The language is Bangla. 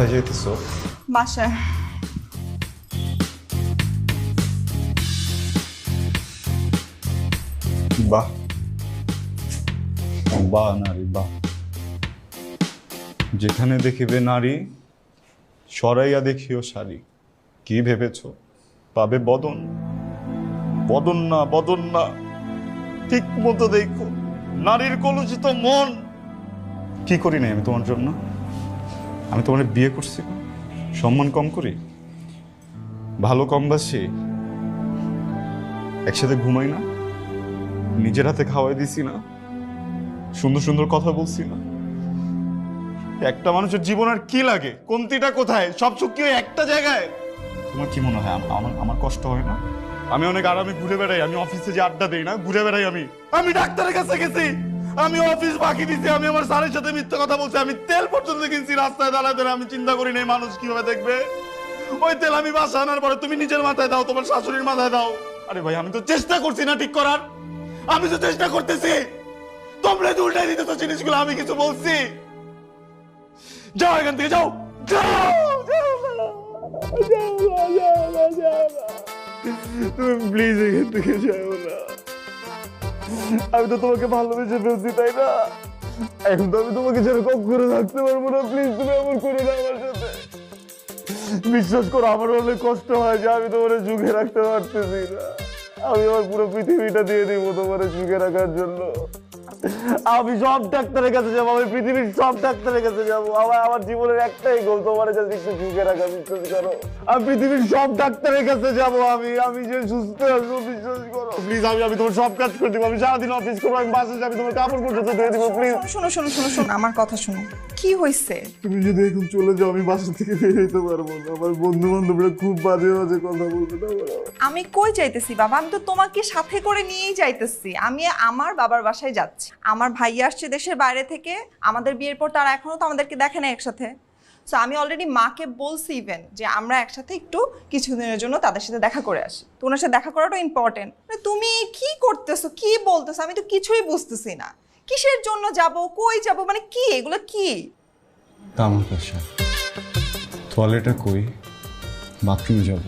কোথায় যেতেছো? বাসায়। বাহ। বাহ নারী বাহ। যেখানে দেখিবে নারী সরাইয়া দেখিও শাড়ি। কি ভেবেছ? পাবে বদন? বদন না বদন না। ঠিক মতো দেখো নারীর কলুষিত মন। কি করি নাই আমি তোমার জন্য? আমি তোমার বিয়ে করছি। সম্মান কম করি, ভালো কম বাসি, একসাথে ঘুমাই না, নিজের হাতে খাওয়াই দিছি না, সুন্দর সুন্দর কথা বলছি না। একটা মানুষের জীবন আর কি লাগে? কমতিটা কোথায়? সব সুখ কি একটা জায়গায়? তোমার কি মনে হয়? আমার আমার কষ্ট হয় না? আমি অনেক আরামে ঘুরে বেড়াই, আমি অফিসে যে আড্ডা দেই না, ঘুরে বেড়াই আমি। আমি ডাক্তারের কাছে গেছি। আমি অফিস বাকি দিছি, আমি আমার স্যারের সাথে মিথ্যা কথা বলছি, আমি তেল পর্যন্ত কিনছি, রাস্তায় দাঁড়ায় আমি চিন্তা করি নাই, মানুষ কীভাবে দেখবে? ওই তেল আমি বাসা আনার পরে তুমি নিজের মাথায় দাও, তোমার শাশুড়ির মাথায় দাও। আরে ভাই, আমি তো চেষ্টা করছি না ঠিক করার। আমি তো চেষ্টা করতেছি। তোমরা তো উল্টাই দিতেছো জিনিসগুলো, আমি কিছু বলছি। যাও এখান থেকে, যাও। যাও। প্লিজ এখান থেকে যাও না। আমি তো তোমাকে ভালোবেসে ফেলছি, তাই না? এখন তো আমি তোমাকে যেন করে থাকতে পারব না। প্লিজ তুমি এমন করো না আমার সাথে। বিশ্বাস করো, আমার অনেক কষ্ট হয় যে আমি তোমার যুগে রাখতে পারতেছি না। আমি আমার পুরো পৃথিবীটা দিয়ে দিব তোমার যুগে রাখার জন্য। আমি সব ডাক্তারের কাছে যাব আমি পৃথিবীর সব ডাক্তারের কাছে যাব। আমার আমার জীবনের একটাই গোল তোমার কাছে একটু ঝুঁকে রাখা বিশ্বাস করো। আমি পৃথিবীর সব ডাক্তারের কাছে যাব আমি আমি যে সুস্থ আসব বিশ্বাস করো। প্লিজ আমি আমি তোমার সব কাজ করে দেবো আমি সারাদিন অফিস করব আমি বাসে যাবি তোমার কাপড় পর্যন্ত দিয়ে দিবো প্লিজ শোনো শোনো শোনো শোনো আমার কথা শোনো। কি হয়েছে তুমি যদি এখন চলে যাও আমি বাসা থেকে বের হইতে পারব না। আমার বন্ধু বান্ধবরা খুব বাজে বাজে কথা বলবে না আমি কই যাইতেছি বাবা? আমি তো তোমাকে সাথে করে নিয়েই যাইতেছি। আমি আমার বাবার বাসায় যাচ্ছি। আমার ভাই আসছে দেশের বাইরে থেকে। আমাদের বিয়ের পর তারা এখনও তো আমাদেরকে দেখে না একসাথে। সো আমি অলরেডি মাকে বলছি ইভেন যে আমরা একসাথে একটু কিছুদিনের জন্য তাদের সাথে দেখা করে আসি। তো ওনার সাথে দেখা করাটা ইম্পর্টেন্ট তুমি কি করতেছো? কি বলতেছো? আমি তো কিছুই বুঝতেছি না। কিসের জন্য যাব? কই যাব? মানে কি? এগুলো কি? তামাক আসা টয়লেটে কই? বাথরুমে যাব।